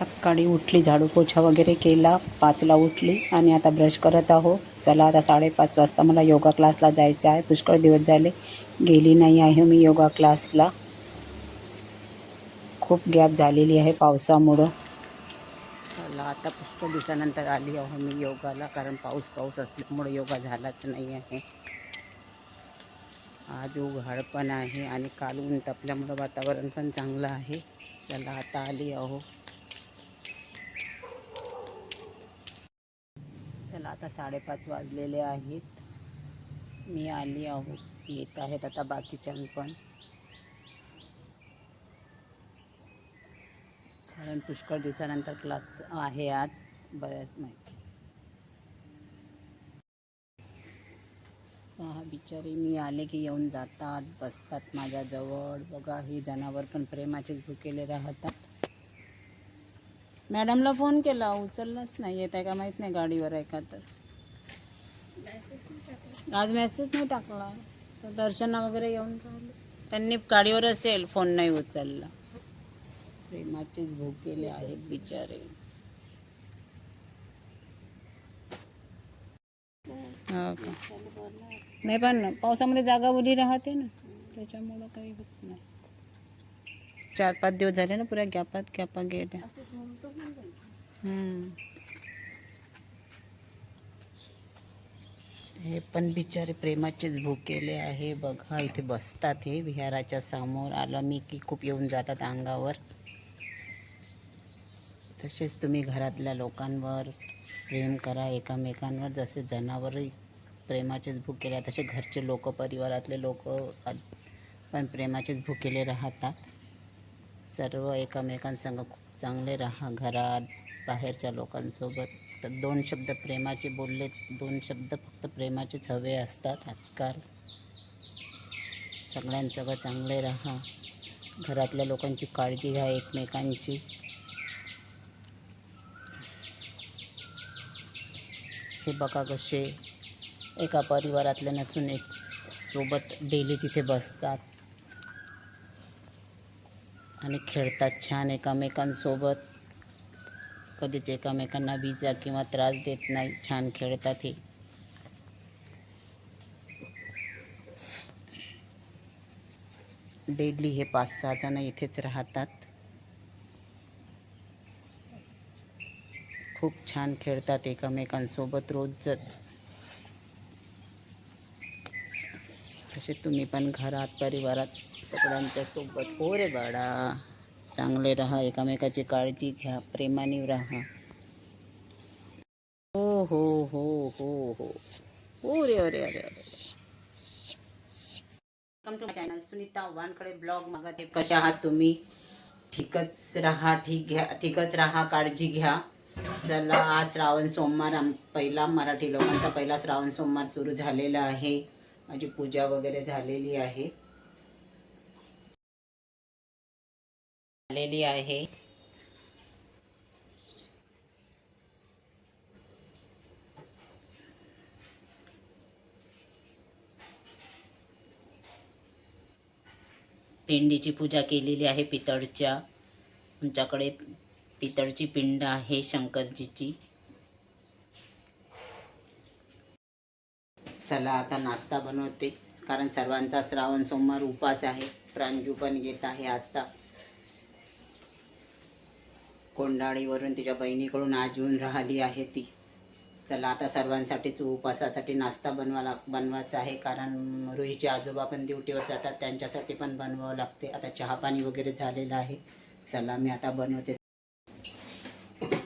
सकाळी उठली झाडू पोछा वगैरे केला पाचला उठली आणि आता ब्रश करत आहो. चला आता साडेपाच वाजता मला योगा क्लासला जायचं आहे. पुष्कळ दिवस झाले. गेली नाही आहे मी योगा क्लासला. खूप गॅप झालेली आहे पावसामुळं. चला आता पुष्कळ दिवसानंतर आली आहो मी योगाला कारण पाऊस पाऊस असल्यामुळे योगा झालाच नाही आहे. आज उघाड पण आहे आणि काल ऊन तापल्यामुळं वातावरण पण चांगलं आहे. चला आता आली आहो. चला आता साडेपाच वाजलेले आहेत. मी आली आहो येत आहेत आता बाकीच्या पण. कारण पुष्कळ दिवसानंतर क्लास आहे आज. बऱ्याच माहिती पहा बिचारे मी आले की येऊन जातात बसतात माझ्याजवळ. बघा ही जनावर पण प्रेमाचेच भुकेले राहतात. मॅडमला फोन केला उचललाच नाही. येत आहे का माहीत नाही गाडीवर आहे का तर. आज मेसेज नाही टाकला. तर दर्शना वगैरे येऊन राहिले. त्यांनी गाडीवर असेल फोन नाही उचलला. प्रेमाचेच भुकेले आहेत बिचारे. हो का? नाही पण पावसामध्ये जागा ओली राहते ना त्याच्यामुळं काही होत नाही. चार पाच दिवस झाले ना पुऱ्या गॅपात गॅपा गेल्या. हम्म. हे पण बिचारे प्रेमाचेच भुकेले आहे. बघा इथे बसतात हे विहाराच्या समोर. आलं मी की खूप येऊन जातात अंगावर. तसेच तुम्ही घरातल्या लोकांवर प्रेम करा एकामेकांवर. जसे जनावरही प्रेमाचेच भुकेले आहेत तसे घरचे लोक परिवारातले लोक पण प्रेमाचेच भुकेले राहतात. सर्व एकमेकांसंग खूप चांगले राहा. घरात बाहेरच्या लोकांसोबत. तर दोन शब्द प्रेमाचे बोलले दोन शब्द फक्त प्रेमाचेच हवे असतात आजकाल. सगळ्यांसोबत चांगले राहा. घरातल्या लोकांची काळजी घ्या एकमेकांची. हे बघा कसे एका परिवारातले नसून एक सोबत डेली तिथे बसतात. आणि खेळतात छान एकामेकांसोबत. कधीच एकामेकांना विजा किंवा त्रास देत नाही. छान खेळतात हे. डेली हे पाच सहा जण इथेच राहतात. खूप छान खेळतात एकमेकांसोबत रोजच. असे तुम्ही पण घरात परिवारात सगळ्यांच्या सोबत हो रे बाळा. चांगले राहा एकामेकाची काळजी घ्या प्रेमाने राहा. हो हो हो हो हो. हो रे अरे अरे अरे. Welcome to channel Sunita Wankhede blog मागा ते कशा आहात तुम्ही? ठीकच राहा ठीक घ्या ठीकच राहा काळजी घ्या. चला आज श्रावण सोमवार आम पहिला मराठी लोकांचा पहिला श्रावण सोमवार सुरू झालेला आहे. माझी पूजा वगैरे झालेली आहे. झालेली आहे. पिंडीची पूजा केलेली आहे पितळच्या. आमच्याकडे पितळची पिंड आहे शंकरजीची. चला आता नाश्ता बनवते. कारण सर्वांचा श्रावण सोमवार उपास आहे. प्रांजू पण येत आहे आता. कोंडाळीवरून तिच्या बहिणीकडून आज येऊन राहिली आहे ती. चला आता सर्वांसाठीच उपासासाठी नाश्ता बनवा लाग बनवायचा आहे. कारण रोहीचे आजोबा पण ड्युटीवर जातात. त्यांच्यासाठी पण बनवावं लागते. आता चहा पाणी वगैरे झालेलं आहे. चला मी आता बनवते